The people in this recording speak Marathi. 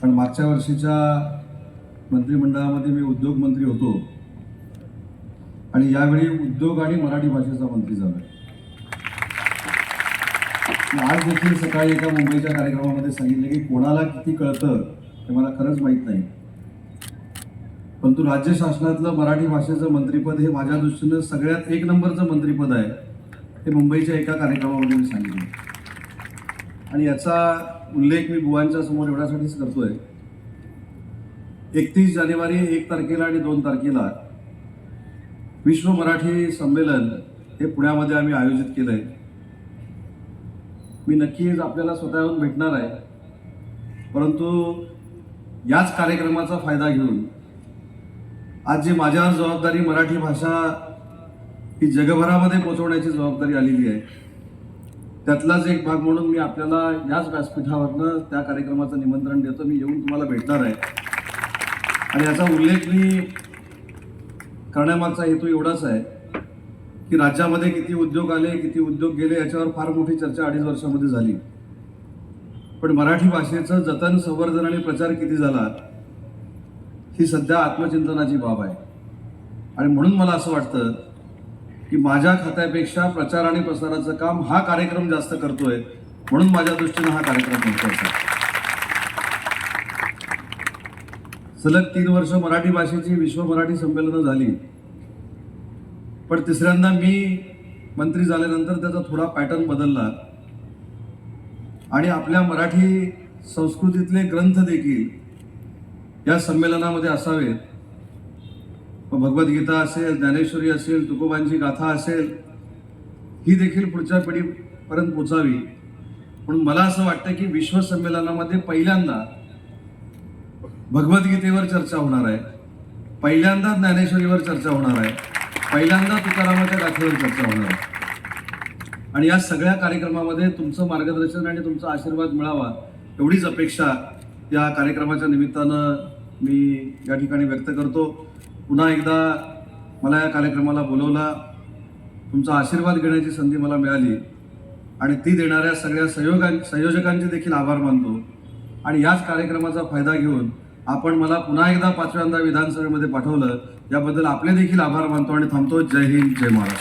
कारण मागच्या वर्षीच्या मंत्रिमंडळामध्ये मी उद्योग मंत्री होतो. आणि यावेळी उद्योग आणि मराठी भाषेचा मंत्री झालो आज देखील सकाळी एका मुंबईच्या कार्यक्रमामध्ये सांगितलं की कोणाला किती कळतं हे मला खरंच माहीत नाही. परंतु राज्य शासनातलं मराठी भाषेचं मंत्रिपद हे माझ्या दृष्टीनं सगळ्यात एक नंबरचं मंत्रिपद आहे हे मुंबईच्या एका कार्यक्रमामध्ये मी सांगितलं. आणि याचा उल्लेख मी बुवांच्या समोर एवढ्यासाठीच करतोय. एकतीस जानेवारी एक तारखेला आणि दोन तारखेला विश्व मराठी संमेलन हे पुण्यामध्ये आम्ही आयोजित केलं आहे मी नक्कीच आपल्याला स्वतःहून भेटणार आहे. परंतु याच कार्यक्रमाचा फायदा घेऊन आज जी माझ्यावर जबाबदारी मराठी भाषा ही जगभरामध्ये पोहोचवण्याची जबाबदारी आलेली आहे त्यातलाच एक भाग म्हणून मी आपल्याला याच व्यासपीठावरनं त्या कार्यक्रमाचं निमंत्रण देतो. मी येऊन तुम्हाला भेटणार आहे. आणि याचा उल्लेख मी करण्यामागचा हेतू एवढाच आहे की राज्यामध्ये किती उद्योग आले किती उद्योग गेले याच्यावर फार मोठी चर्चा अडीच वर्षामध्ये झाली. पण मराठी भाषेचं जतन संवर्धन आणि प्रचार किती झाला ही सध्या आत्मचिंतनाची बाब आहे. आणि म्हणून मला असं वाटतं की माझ्या खात्यापेक्षा प्रचार आणि प्रसाराचं काम हा कार्यक्रम जास्त करतोय म्हणून माझ्या दृष्टीनं हा कार्यक्रम महत्त्वाचा सलग तीन वर्ष मराठी भाषेची विश्व मराठी संमेलनं झाली. पण तिसऱ्यांदा मी मंत्री झाल्यानंतर त्याचा थोडा पॅटर्न बदलला. आणि आपल्या मराठी संस्कृतीतले ग्रंथ देखील या संमेलनामध्ये असावेत. मग भगवद्गीता असेल ज्ञानेश्वरी असेल तुकोबांची गाथा असेल ही देखील पुढच्या पिढीपर्यंत पोचावी. म्हणून मला असं वाटतं की विश्वसंमेलनामध्ये पहिल्यांदा भगवद्गीतेवर चर्चा होणार आहे. पहिल्यांदा ज्ञानेश्वरीवर चर्चा होणार आहे. पहिल्यांदा तुकारामाच्या गाथेवर चर्चा होणार आहे. आणि या सगळ्या कार्यक्रमामध्ये तुमचं मार्गदर्शन आणि तुमचा आशीर्वाद मिळावा एवढीच अपेक्षा या कार्यक्रमाच्या निमित्तानं मी या ठिकाणी व्यक्त करतो. पुन्हा एकदा मला या कार्यक्रमाला बोलवला. तुमचा आशीर्वाद घेण्याची संधी मला मिळाली. आणि ती देणाऱ्या सगळ्या संयोगां संयोजकांचे देखील आभार मानतो. आणि याच कार्यक्रमाचा फायदा घेऊन आपण मला पुन्हा एकदा पाचव्यांदा विधानसभेमध्ये पाठवलं. याबद्दल आपले देखील आभार मानतो आणि थांबतो. जय हिंद जय महाराष्ट्र.